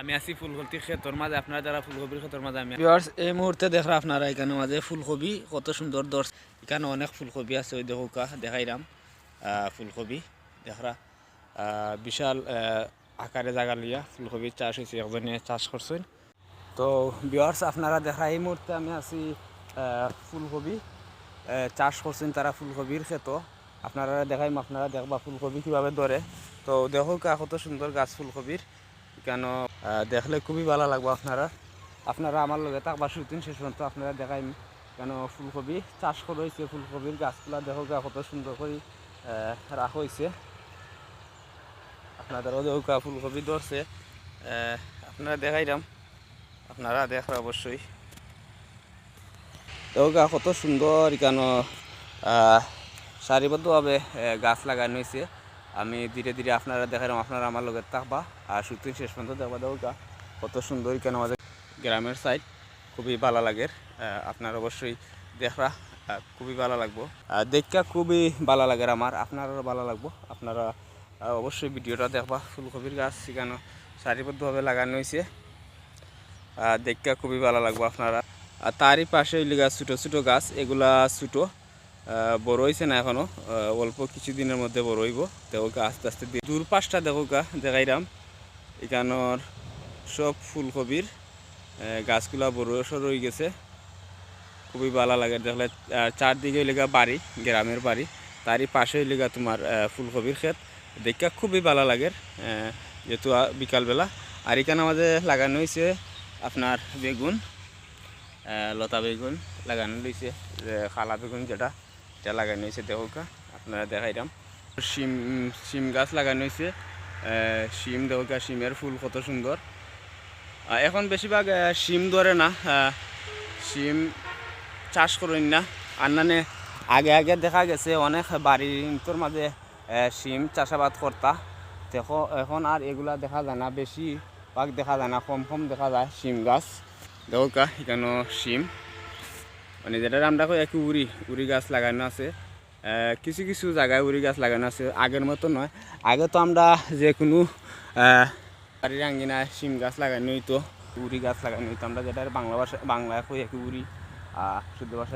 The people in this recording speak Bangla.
আমি আছি ফুলকপি ক্ষেতর মাঝে, আপনারা যারা ফুলকপির ক্ষেতর মাঝে, আমি ভিউয়ার্স এই মুহূর্তে দেখরা আপনারা এখানে মাঝে ফুলকপি, কত সুন্দর দর্শ এখানে অনেক ফুলকপি আছে, ওই দেখো কা, দেখাইলাম। ফুলকপি, দেখরা। বিশাল আকারে জায়গা লিয়া ফুলকপির চাষ হয়েছে একজনে চাষ করছেন। তো ভিউয়ার্স আপনারা দেখা এই মুহূর্তে আমি আছি ফুলকপি চাষ করছেন তারা ফুলকপির ক্ষেত। আপনারা দেখাইম, আপনারা দেখবা ফুলকপি কীভাবে ধরে। তো, দেখো কত সুন্দর গাছ ফুলকপির। কেন? দেখলে খুবই ভালো লাগবো আপনারা। আপনারা আমার লগে থাকবা শুটিং শেষ পর্যন্ত আপনারা দেখাই কেন ফুলকপি। চাষ করা হয়েছে ফুলকপির, গাছগুলা দেখো কত সুন্দর করে রাখা হয়েছে। আপনাদেরও দেখো ফুলকপি ধরছে। আপনারা দেখাইলাম আপনারা দেখরা অবশ্যই। দেখো কত সুন্দর কেন সারিবদ্ধভাবে গাছ লাগানো হয়েছে। আমি ধীরে ধীরে আপনারা দেখাইলাম আপনারা আমার লগে থাকবা। আর শুটিং শেষ পর্যন্ত দেখবা দেখো কত সুন্দর কেন আমাদের গ্রামের সাইড খুবই ভালো লাগে। আপনার অবশ্যই দেখরা খুবই ভালো লাগবো। দেখা খুবই ভালো লাগে আমার, আপনারও ভালো লাগবো। আপনারা অবশ্যই ভিডিওটা দেখবা, ফুলকপির গাছ সেখানে সারিবদ্ধভাবে লাগানো হয়েছে। দেখা খুবই ভালো লাগবো আপনারা। আর তারই পাশে গাছ ছোটো ছোটো গাছ, এগুলা ছোটো। বড় না এখনও। আহ, অল্প কিছুদিনের মধ্যে বড় হইব। দেখো গা আস্তে আস্তে দূর পাশটা দেখো গা দেখাইলাম এখানোর সব ফুলকপির গাছগুলা বড় সড় হয়ে গেছে। খুবই ভালো লাগে। দেখলে চারদিকে লেগা বাড়ি গ্রামের বাড়ি। তারই পাশে লেগা তোমার ফুলকপির ক্ষেত। দেখা খুবই ভালো লাগে। যেহেতু বিকালবেলা। আর এখানে আমাদের লাগানো হয়েছে আপনার বেগুন লতা বেগুন লাগানো রয়েছে খালা বেগুন যেটা। এটা লাগানো হয়েছে দেখোকা আপনারা দেখাইলাম শিম শিম গাছ লাগানো হয়েছে। শিম দেখোকা শিমের ফুল কত সুন্দর। এখন বেশিরভাগ শিম ধরে না শিম চাষ করেন না। আর নানে আগে আগে দেখা গেছে, অনেক বাড়ির মাঝে শিম চাষাবাদ করতা। দেখো, এখন আর এগুলা দেখা যায় না বেশি ভাগ দেখা যায় না, কম কম দেখা যায় শিম গাছ। দেখো কা এখানে শিম। মানে যেটা আমরা কই একই উড়ি উড়ি গাছ লাগানো আছে। কিছু কিছু জায়গায় উড়ি গাছ লাগানো আছে, আগের মতো নয়। আগে তো আমরা যে কোনো বাড়ির আঙ্গিনা শিম গাছ লাগানো হইতো, উড়ি গাছ লাগানো হইতো। আমরা যেটা বাংলা ভাষা বাংলা কই একই উড়ি শুদ্ধ ভাষায়